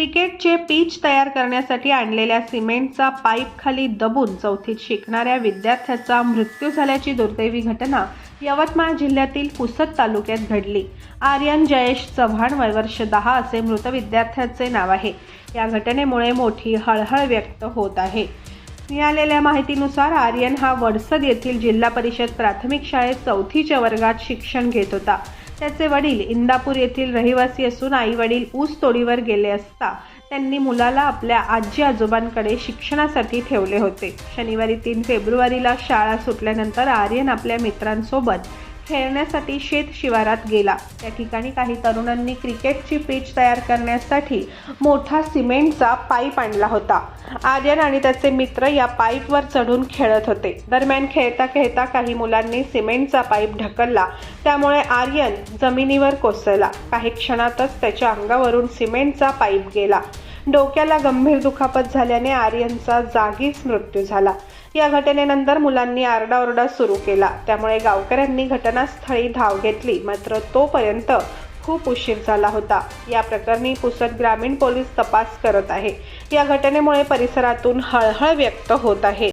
क्रिकेटचे पिच तयार करण्यासाठी आणलेल्या सिमेंटचा पाईप खाली दबून चौथीत शिकणाऱ्या विद्यार्थ्याचा मृत्यू झाल्याची दुर्दैवी घटना यवतमाळ जिल्ह्यातील पुसद तालुक्यात घडली. आर्यन जयेश चव्हाण वयवर्ष दहा असे मृत विद्यार्थ्याचे नाव आहे. या घटनेमुळे मोठी हळहळ व्यक्त होत आहे. मिळालेल्या माहितीनुसार आर्यन हा वडसद येथील जिल्हा परिषद प्राथमिक शाळेत चौथीच्या वर्गात शिक्षण घेत होता. त्याचे वडील इंदापूर येथील रहिवासी असून आई वडील ऊस तोडीवर गेले असता त्यांनी मुलाला आपल्या आजी आजोबांकडे शिक्षणासाठी ठेवले होते. शनिवारी तीन फेब्रुवारीला शाळा सुटल्यानंतर आर्यन आपल्या मित्रांसोबत खेळण्यासाठी शेत शिवारात गेला. त्या ठिकाणी काही तरुणांनी क्रिकेटची पिच तयार करण्यासाठी मोठा सिमेंटचा पाईप आणला होता. आर्यन आणि त्याचे मित्र या पाईपवर चढून खेळत होते. दरम्यान खेळता खेळता काही मुलांनी सिमेंटचा पाईप ढकलला. त्यामुळे आर्यन जमिनीवर कोसळला. काही क्षणातच त्याच्या अंगावरून सिमेंटचा पाईप गेला. डोक्याला गंभीर दुखापत झाल्याने आर्यनचा जागीच मृत्यू झाला. या घटनेनंतर मुलांनी आरडाओरडा सुरू केला. त्यामुळे गावकऱ्यांनी घटनास्थळी धाव घेतली. मात्र तोपर्यंत खूप उशीर झाला होता. या प्रकरणी पुसद ग्रामीण पोलीस तपास करत आहे. या घटनेमुळे परिसरातून हळहळ व्यक्त होत आहे.